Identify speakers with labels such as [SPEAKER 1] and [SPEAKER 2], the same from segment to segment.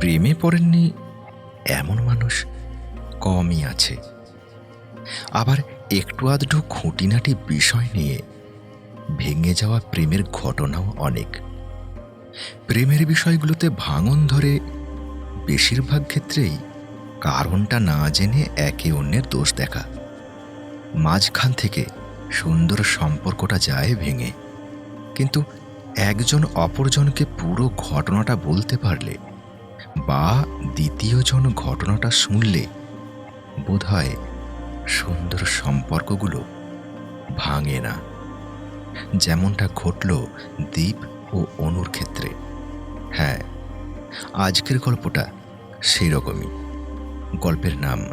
[SPEAKER 1] প্রেমে পড়েননি এমন মানুষ কমই আছে। আবার একটু আধটু খুঁটিনাটি বিষয় নিয়ে ভেঙে যাওয়া প্রেমের ঘটনাও অনেক। প্রেমের বিষয়গুলোতে ভাঙন ধরে বেশিরভাগ ক্ষেত্রেই কারণটা না জেনে একে অন্যের দোষ দেখা। মাঝখান থেকে সুন্দর সম্পর্কটা যায় ভেঙে। কিন্তু একজন অপরজনকে পুরো ঘটনাটা বলতে পারলে বা দ্বিতীয়জন ঘটনাটা শুনলে বোধহয় সুন্দর সম্পর্কগুলো ভাঙে না। যেমনটা ঘটল দ্বীপ ও অনুর ক্ষেত্রে। হ্যাঁ আজকের গল্পটা সেই রকমই গল্পের নাম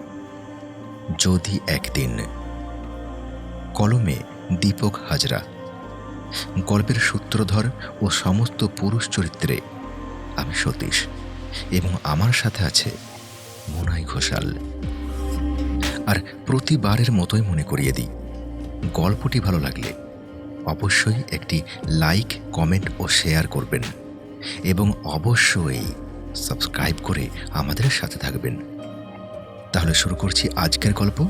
[SPEAKER 1] যদি একদিন। কলমে দীপক হাজরা। গল্পের সূত্রধর ও সমস্ত পুরুষ চরিত্রে আমি সতীশ। এবং আমার সাথে আছে মোনাই ঘোষাল। আর প্রতিবারের মতোই মনে করিয়ে দিই, গল্পটি ভালো লাগলে অবশ্যই একটি লাইক, কমেন্ট ও শেয়ার করবেন এবং অবশ্যই সাবস্ক্রাইব করে আমাদের সাথে থাকবেন। তাহলে শুরু করছি আজকের গল্প।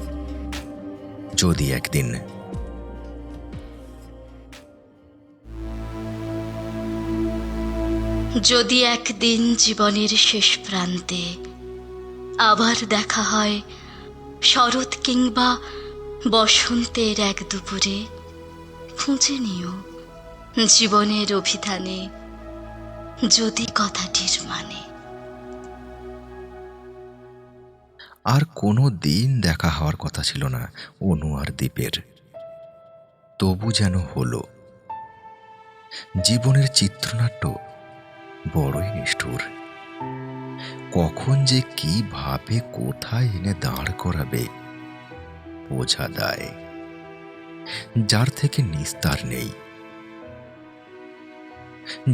[SPEAKER 1] যদি একদিন
[SPEAKER 2] যদি একদিন জীবনের শেষ প্রান্তে আবার দেখা হয় শরৎ কিংবা বসন্তের এক দুপুরে, খুঁজে নিও জীবনের অভিধানে যদি কথাটির মানে।
[SPEAKER 1] আর কোনো দিন দেখা হওয়ার কথা ছিল না অনু আর দ্বীপের তবু যেন হলো। জীবনের চিত্রনাট্য বড়ই নিষ্ঠুর। কখন যে কি ভাবে কোথায় এনে দাঁড় করাবে, বোঝা দায় যার থেকে নিস্তার নেই।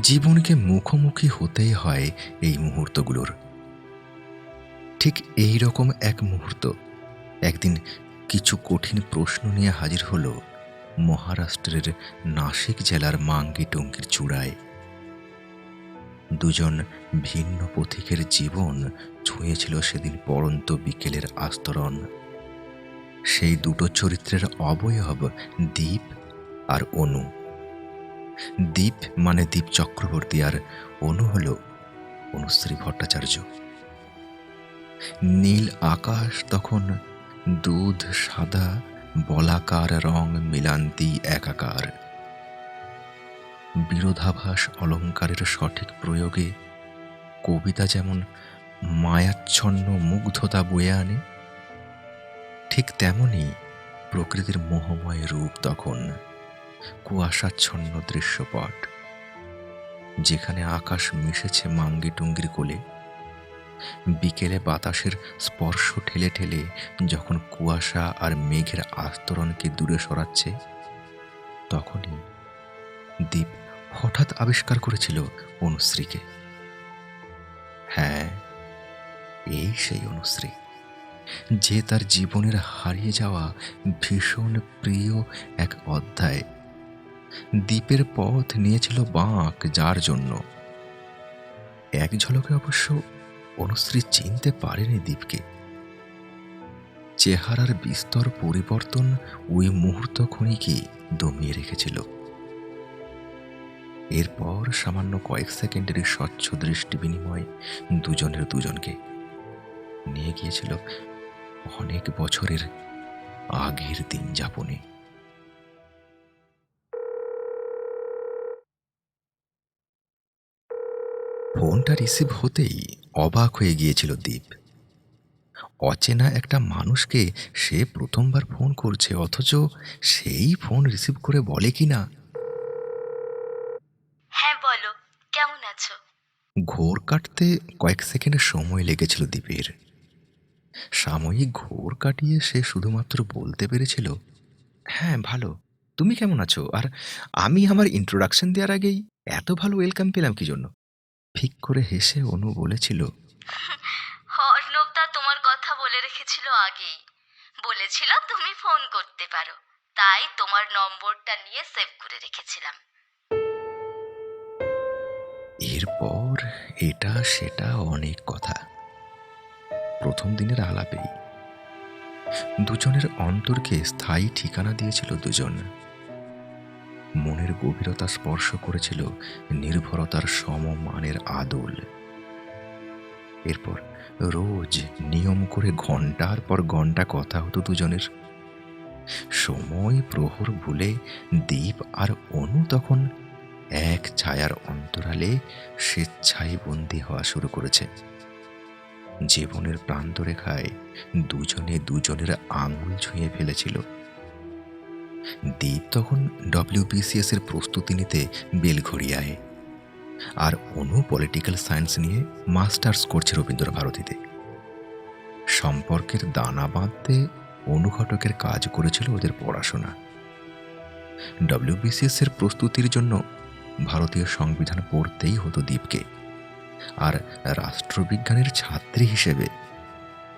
[SPEAKER 1] জীবনকে মুখোমুখি হতেই হয় এই মুহূর্তগুলোর। ঠিক এই রকম এক মুহূর্ত, একদিন কিছু কঠিন প্রশ্ন নিয়ে হাজির হলো মহারাষ্ট্রের নাসিক জেলার মাঙ্গি টঙ্গির চূড়ায়। দুজন ভিন্ন পথিকের জীবন ছুঁয়েছিল সেদিন পড়ন্ত বিকেলের আস্তরণ। সেই দুটো চরিত্রের অবয়ব দ্বীপ আর অনু। দ্বীপ মানে দ্বীপ চক্রবর্তী আর অনু হল অনুশ্রী ভট্টাচার্য। নীল আকাশ তখন দুধ, সাদা, বলাকার রং মিলান্তি একাকার। বিরোধাভাস অলঙ্কারের সঠিক প্রয়োগে কবিতা যেমন মায়াচ্ছন্ন মুগ্ধতা বয়ে আনে, ঠিক তেমনি প্রকৃতির মোহময় রূপ তখন কুয়াশাচ্ছন্ন দৃশ্যপট, যেখানে আকাশ মিশেছে মাঙ্গি টুঙ্গির কোলে। বিকেলে বাতাসের স্পর্শ ঠেলে ঠেলে যখন কুয়াশা আর মেঘের আস্তরণকে দূরে সরাচ্ছে, তখনই দ্বীপ হঠাৎ আবিষ্কার করেছিল অনুশ্রীকে। হ্যাঁ এই সেই অনুশ্রী, যে তার জীবনের হারিয়ে যাওয়া ভীষণ প্রিয় এক অধ্যায়। দ্বীপের পথ নিয়েছিল বাঁক যার জন্য। এক ঝলকে অবশ্য অনুশ্রী চিনতে পারেনি দ্বীপকে। চেহারার বিস্তর পরিবর্তন ওই মুহূর্ত ক্ষণিকে দমিয়ে রেখেছিল। এরপর সামান্য কয়েক সেকেন্ডের স্বচ্ছ দৃষ্টি বিনিময় দুজনের দুজনকে নিয়ে গিয়েছিল অনেক বছরের আগের দিন যাপনে। ফোনটা রিসিভ হতেই অবাক হয়ে গিয়েছিল দ্বীপ অচেনা একটা মানুষকে সে প্রথমবার ফোন করছে, অথচ সেই ফোন রিসিভ করে বলে কি না
[SPEAKER 2] হ্যাঁ বলো কেমন আছো?
[SPEAKER 1] ঘোর কাটতে কয়েক সেকেন্ডের সময় লেগেছিল দ্বীপের সাময়িক ঘোর কাটিয়ে সে শুধুমাত্র বলতে পেরেছিল হ্যাঁ ভালো তুমি কেমন আছো? আর আমি আমার ইন্ট্রোডাকশন দেওয়ার আগেই এত ভালো ওয়েলকাম পেলাম কি জন্য? ঠিক করে হেসে অনু বলেছিল
[SPEAKER 2] অর্ণবদা তোমার কথা বলে রেখেছিল আগেই। বলেছিল তুমি ফোন করতে পারো। তাই তোমার নম্বরটা নিয়ে সেভ করে রেখেছিলাম।
[SPEAKER 1] এরপর এটা সেটা অনেক কথা। প্রথম দিনের আলাপেই দুজনের অন্তরকে স্থায়ী ঠিকানা দিয়েছিল দুজন। মনের গভীরতা স্পর্শ করেছিল নির্ভরতার সমমানের আদল। এরপর রোজ নিয়ম করে ঘণ্টার পর ঘণ্টা কথা হতো দুজনের। সময় প্রহর ভুলে দ্বীপ আর অনু তখন এক ছায়ার অন্তরালে স্বেচ্ছায় বন্দী হওয়া শুরু করেছে। জীবনের প্রান্তরেখায় দুজনে দুজনের আঙুল ছুঁয়ে ফেলেছিল। দ্বীপ তখন ডব্লিউবিসিএস এর প্রস্তুতি নিতে বেলঘড়িয়ায় আর অনু পলিটিক্যাল সায়েন্স নিয়ে মাস্টার্স করছে রবীন্দ্র ভারতীতে। সম্পর্কের দানা বাঁধতে অনুঘটকের কাজ করেছিল ওদের পড়াশোনা। ডব্লিউবিসিএস এর প্রস্তুতির জন্য ভারতীয় সংবিধান পড়তেই হতো দ্বীপকে। আর রাষ্ট্রবিজ্ঞানের ছাত্রী হিসেবে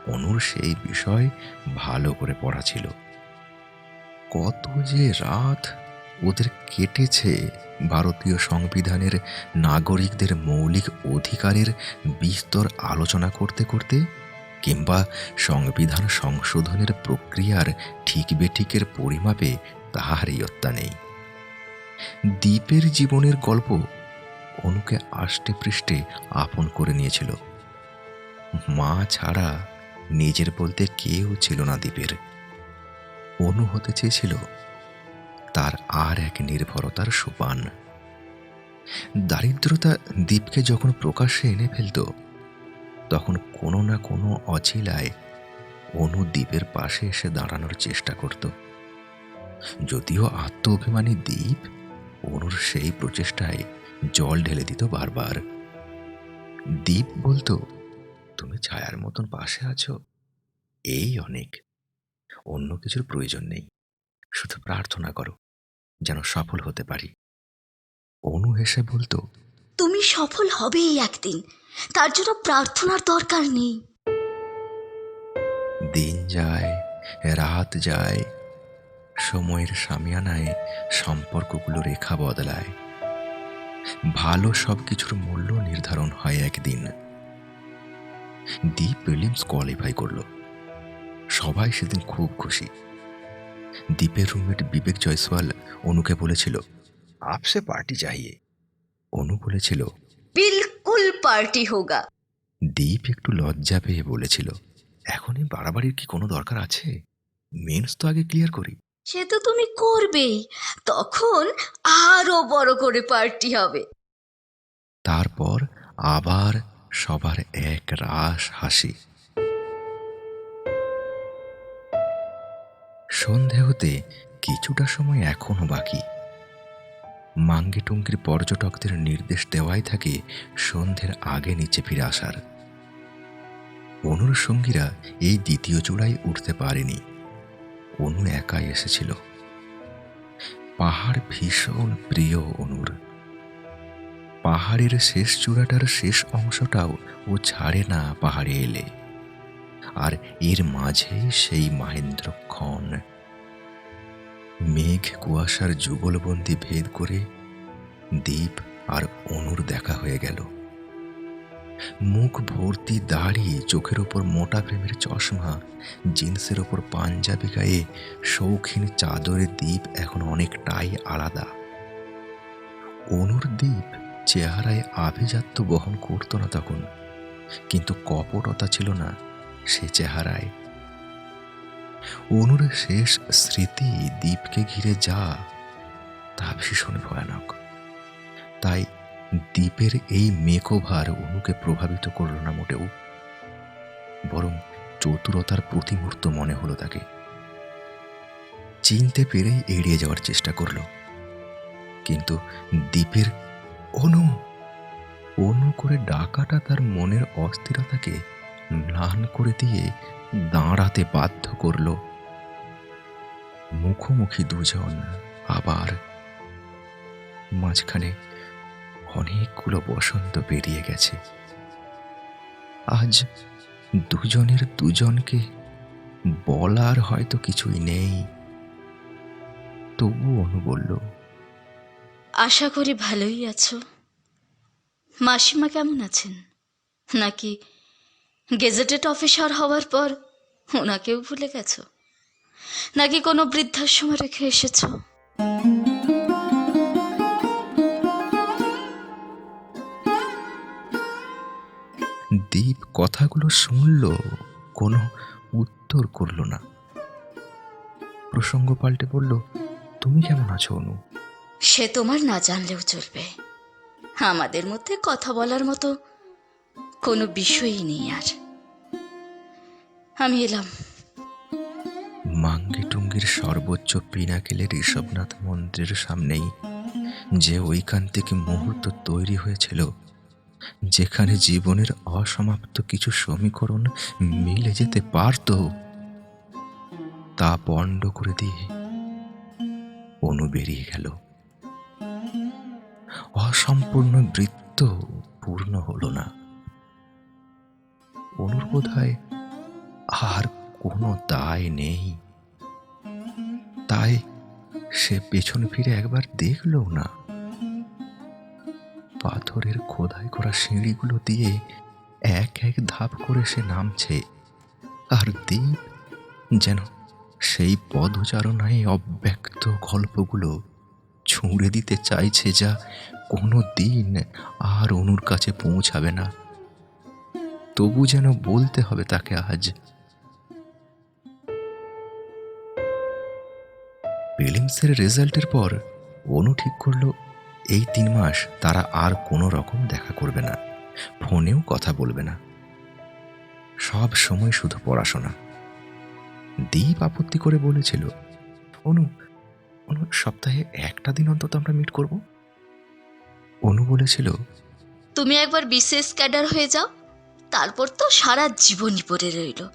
[SPEAKER 1] অনুর সেই বিষয় ভালো করে পড়া ছিল। কত যে রাত ওদের কেটেছে ভারতীয় সংবিধানের নাগরিকদের মৌলিক অধিকারের বিস্তর আলোচনা করতে করতে, কিংবা সংবিধান সংশোধনের প্রক্রিয়ার ঠিক বেঠিকের পরিমাপে তাহার ইয়ত্তা নেই। দ্বীপের জীবনের গল্প অনুকে আষ্টে পৃষ্ঠে আপন করে নিয়েছিল। মা ছাড়া নিজের বলতে কেউ ছিল না দ্বীপের। অনু হতে চেয়েছিল তার আর এক নির্ভরতার সোপান। দারিদ্রতা দ্বীপকে যখন প্রকাশ্যে এনে ফেলত, তখন কোনো না কোনো অছিলায় অনু দ্বীপের পাশে এসে দাঁড়ানোর চেষ্টা করত। যদিও আত্ম অভিমানী দ্বীপ অনুর সেই প্রচেষ্টায় জল ঢেলে দিত বারবার। দীপ বলতো তুমি ছায়ার মতন পাশে আছো। এই অনেক। অন্য কিছুর প্রয়োজন নেই। শুধু প্রার্থনা করো যেন সফল হতে পারি। অনু হেসে বলতো
[SPEAKER 2] তুমি সফল হবেই একদিন। তার জন্য প্রার্থনার দরকার নেই।
[SPEAKER 1] দিন যায় রাত যায় সময়ের সামিয়ানায় সম্পর্কগুলো রেখা বদলায়। ভালো সব কিছুর মূল্য নির্ধারণ হয় একদিন। দ্বীপ প্রিলিমস কোয়ালিফাই করল। সবাই সেদিন খুব খুশি। দ্বীপের রুমমেট বিবেক জয়সওয়াল অনুকে বলেছিল আপসে পার্টি চাইয়ে অনু বলেছিল
[SPEAKER 2] বিলকুল পার্টি হোগা।
[SPEAKER 1] দ্বীপ একটু লজ্জা পেয়ে বলেছিল এখনই বাড়াবাড়ির কি কোনো দরকার আছে? মেন্স তো আগে ক্লিয়ার করি।
[SPEAKER 2] সে তো তুমি করবেই। তখন আরও বড় করে পার্টি হবে।
[SPEAKER 1] তারপর আবার সবার এক রাস হাসি। সন্ধে হতে কিছুটা সময় এখনও বাকি। মাঙ্গি টুঙ্গির পর্যটকদের নির্দেশ দেওয়াই থাকে সন্ধ্যের আগে নিচে ফিরে আসার। অনুর সঙ্গীরা এই দ্বিতীয় চূড়ায় উঠতে পারেনি। অনু একাই এসেছিল। পাহাড় ভীষণ প্রিয় অনুর। পাহাড়ের শেষ চূড়াটার শেষ অংশটাও ও ছাড়ে না পাহাড়ে এলে। আর এর মাঝেই সেই মাহেন্দ্রক্ষণ। মেঘ কুয়াশার যুগলবন্দি ভেদ করে দ্বীপ আর অনুর দেখা হয়ে গেল। মুখ ভর্তি দাড়ি, চোখের ওপর মোটা প্রেমের চশমা, জিন্সের ওপর পাঞ্জাবি গায়ে শৌখিন চাদরের দ্বীপ এখন অনেকটাই আলাদা। অনুর দ্বীপ চেহারায় আভিজাত্য বহন করতো না তখন, কিন্তু কপটতা ছিল না সে চেহারায়। অনুর শেষ স্মৃতি দ্বীপকে ঘিরে যা, তা ভীষণ ভয়ানক। তাই দ্বীপের এই মেকোভার অনুকে প্রভাবিত করল না মোটেও, বরং চতুরতার প্রতিমূর্ত মনে হলো তাকে। চিনতে পেরেই এড়িয়ে যাওয়ার চেষ্টা করল, কিন্তু দ্বীপের অনু অনু করে ডাকাটা তার মনের অস্থিরতাকে ম্লান করে দিয়ে দাঁড়াতে বাধ্য করল। মুখোমুখি দুজন আবার মাঝখানে অনেকগুলো বসন্ত পেরিয়ে গেছে। আজ দুজনের দুজনকে বলার হয়তো কিছুই নেই। তবু অনু বলল,
[SPEAKER 2] আশা করি ভালোই আছো। মাসিমা কেমন আছেন? নাকি গেজেটেড অফিসার হওয়ার পর ওনাকেও ভুলে গেছো? নাকি কোনো বৃদ্ধাশ্রমে রেখে এসেছ?
[SPEAKER 1] দীপ কথাগুলো শুনল কোনো উত্তর করল না। প্রসঙ্গ পাল্টে বলল তুমি কেমন আছো অনু?
[SPEAKER 2] সে তোমার না জানলেও চলবে। আমাদের মধ্যে কথা বলার মতো কোনো বিষয়ই নেই আর। আমি এলাম।
[SPEAKER 1] মাঙ্গি টুঙ্গির সর্বোচ্চ পিনাকেলের ঋষভনাথ মন্দিরের সামনেই যে ঐকান্তিক মুহূর্ত তৈরি হয়েছিল যেখানে জীবনের অসমাপ্ত কিছু সমীকরণ মিলে যেতে পারত, তা পণ্ড করে দিয়ে অনু বেরিয়ে গেল। অসম্পূর্ণ বৃত্ত পূর্ণ হলো না। অনুর বোধ হয় আর কোনো দায় নেই। তাই সে পেছন ফিরে একবার দেখল না। পাথরের খোদাই করা সিঁড়িগুলো দিয়ে এক এক ধাপ করে সে নামছে। আর দ্বীপ যেন সেই পদচারণায় অব্যক্ত গল্পগুলো ছুঁড়ে দিতে চাইছে যা কোনো দিন আর অনুর কাছে পৌঁছাবে না। তবু যেন বলতে হবে তাকে আজ। প্রিলিমসের রেজাল্টের পর অনু ঠিক করল এই তিন মাস তারা আর কোনো রকম দেখা করবে না। ফোনেও কথা বলবে না। সব সময় শুধু পড়াশোনা। দীপ আপত্তি করে বলেছিল, অনু অনু, সপ্তাহে একটা দিন অন্তত আমরা মিট করব? অনু বলেছিল,
[SPEAKER 2] তুমি একবার বিশেষ ক্যাডার হয়ে যাও, তারপর তো সারা জীবনই পড়ে রইল।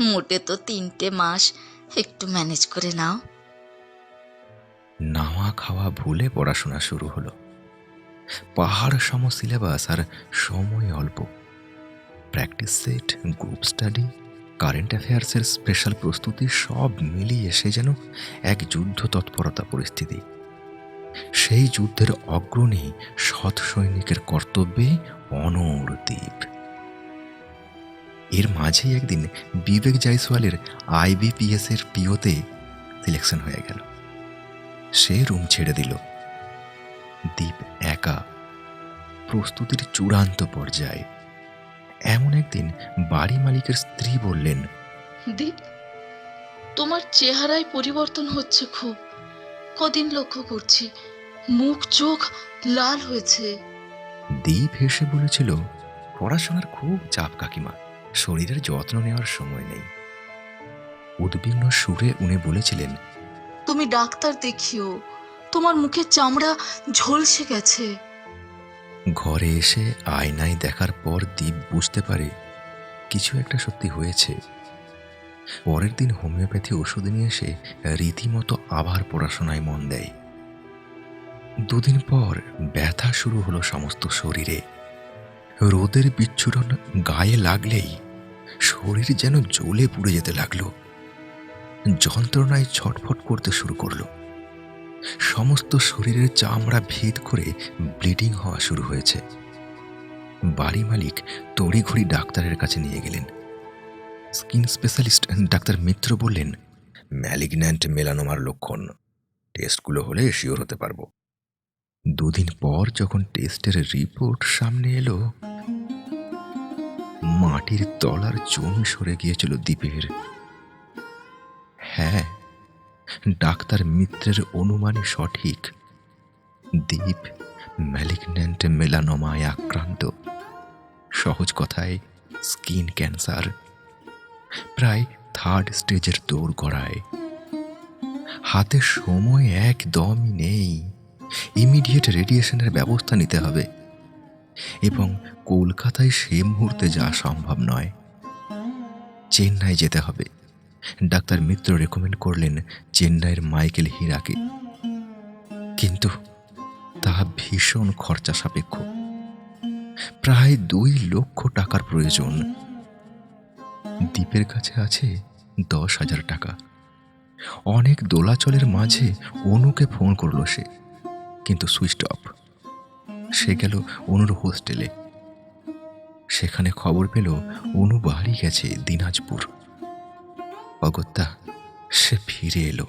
[SPEAKER 2] মোটে তো তিনটে মাস একটু ম্যানেজ করে নাও।
[SPEAKER 1] নাওয়া খাওয়া ভুলে পড়াশোনা শুরু হলো। পাহাড় সম সিলেবাস আর সময় অল্প। Practice set group study current অ্যাফেয়ার্সের special প্রস্তুতি সব মিলিয়ে সে যেন এক যুদ্ধ তৎপরতা পরিস্থিতি। সেই যুদ্ধের অগ্রণী সৎ সৈনিকের কর্তব্যে অনর এর মাঝেই একদিন বিবেক জাইসওয়ালের আইবিপিএস এর পিওতে সিলেকশন হয়ে গেল। সে রুম ছেড়ে দিল। দ্বীপ একা প্রস্তুতির চূড়ান্ত পর্যায়ে। এমন একদিন বাড়ি মালিকের স্ত্রী বললেন
[SPEAKER 3] দীপ তোমার চেহারায় পরিবর্তন হচ্ছে খুব। কদিন লক্ষ্য করছি মুখ চোখ লাল হয়েছে।
[SPEAKER 1] দ্বীপ হেসে বলেছিল পড়াশোনার খুব চাপ কাকিমা শরীরের যত্ন নেওয়ার সময় নেই। উদ্বিগ্ন সুরে উনি বলেছিলেন
[SPEAKER 3] তুমি ডাক্তার দেখিও। তোমার মুখের চামড়া ঝলসে গেছে।
[SPEAKER 1] ঘরে এসে আয়নায় দেখার পর দীপ বুঝতে পারে কিছু একটা সত্যি হয়েছে। পরের দিন হোমিওপ্যাথি ওষুধ নিয়ে এসে রীতিমতো আবার পড়াশোনায় মন দেয়। দুদিন পর ব্যথা শুরু হলো সমস্ত শরীরে। রোদের বিচ্ছুরণ গায়ে লাগলেই শরীর যেন জ্বলে পুড়ে যেতে লাগল। যন্ত্রণায় ছটফট করতে শুরু করল। সমস্ত শরীরের চামড়া ভেদ করে ব্লিডিং হওয়া শুরু হয়েছে। বাড়ি মালিক তড়িঘড়ি ডাক্তারের কাছে নিয়ে গেলেন। স্কিন স্পেশালিস্ট ডাক্তার মিত্র বললেন, ম্যালিগন্যান্ট মেলানোমার লক্ষণ। টেস্টগুলো হলে শিওর হতে পারব। দুদিন পর যখন টেস্টের রিপোর্ট সামনে এলো, মাটির তলার জমি সরে গিয়েছিল দ্বীপের হ্যাঁ ডাক্তার মিত্রের অনুমানই সঠিক। দ্বীপ ম্যালিগন্যান্ট মেলানোমায় আক্রান্ত। সহজ কথায়, স্কিন ক্যান্সার। প্রায় থার্ড স্টেজের দৌড় গড়ায় হাতে সময় একদমই নেই। ইমিডিয়েট রেডিয়েশনের ব্যবস্থা নিতে হবে। এবং কলকাতায় সে মুহূর্তে যাওয়া সম্ভব নয়। চেন্নাই যেতে হবে। ডাক্তার মিত্র রেকমেন্ড করলেন চেন্নাইয়ের মাইকেল হীরাকে। কিন্তু তা ভীষণ খরচা সাপেক্ষ প্রায় দুই লক্ষ টাকার প্রয়োজন। দ্বীপের কাছে আছে দশ হাজার টাকা। অনেক দোলাচলের মাঝে অনুকে ফোন করল সে, কিন্তু সুইচ অফ। সে গেল অনুর হোস্টেলে। সেখানে খবর পেল অনু বাড়ি গেছে দিনাজপুর। অগত্যা সে ফিরে এলো।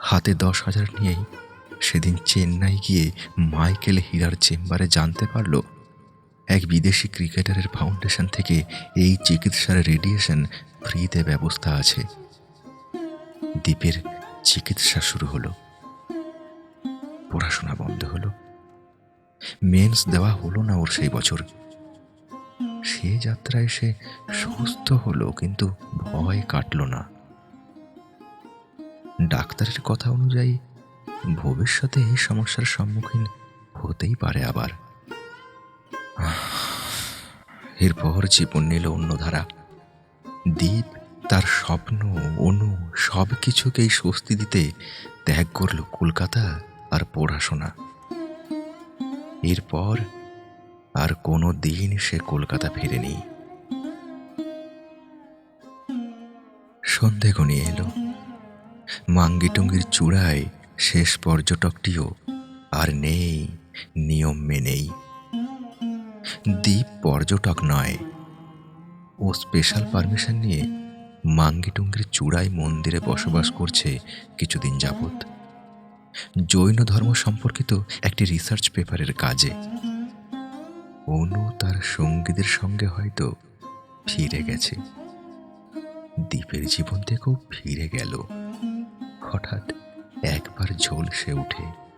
[SPEAKER 1] হাতে দশ হাজার নিয়েই সেদিন চেন্নাই গিয়ে মাইকেল হীরার চেম্বারে জানতে পারল, এক বিদেশি ক্রিকেটারের ফাউন্ডেশন থেকে এই চিকিৎসার রেডিয়েশন ফ্রিতে ব্যবস্থা আছে। দ্বীপের চিকিৎসা শুরু হলো। পড়াশোনা বন্ধ হলো। মেন্স দেওয়া হলো না ওর সেই বছর। সে যাত্রায় সে সুস্থ হলো, কিন্তু ভয় কাটল না। ডাক্তারের কথা অনুযায়ী ভবিষ্যতে এই সমস্যার সম্মুখীন হতেই পারে আবার। এরপর জীবন নিল অন্য ধারা। দ্বীপ তার স্বপ্ন, অনু সব কিছুকেই স্বস্তি দিতে ত্যাগ করল কলকাতা আর পড়াশোনা। এরপর আর কোনো দিন সে কলকাতা ফিরেনি। সন্ধে ঘনিয়ে এলো। মাঙ্গিটুঙ্গির চূড়ায় শেষ পর্যটকটিও আর নেই, নিয়ম মেনেই। দ্বীপ পর্যটক নয়, ও স্পেশাল পারমিশন নিয়ে মাঙ্গিটুঙ্গির চূড়ায় মন্দিরে বসবাস করছে কিছুদিন যাবৎ। জৈন ধর্ম সম্পর্কিত একটি রিসার্চ পেপারের কাজে। অনু তার সঙ্গীদের সঙ্গে হয়তো ফিরে গেছে। দ্বীপের জীবন থেকেও ফিরে গেল। হঠাৎ একবার ঝলসে উঠে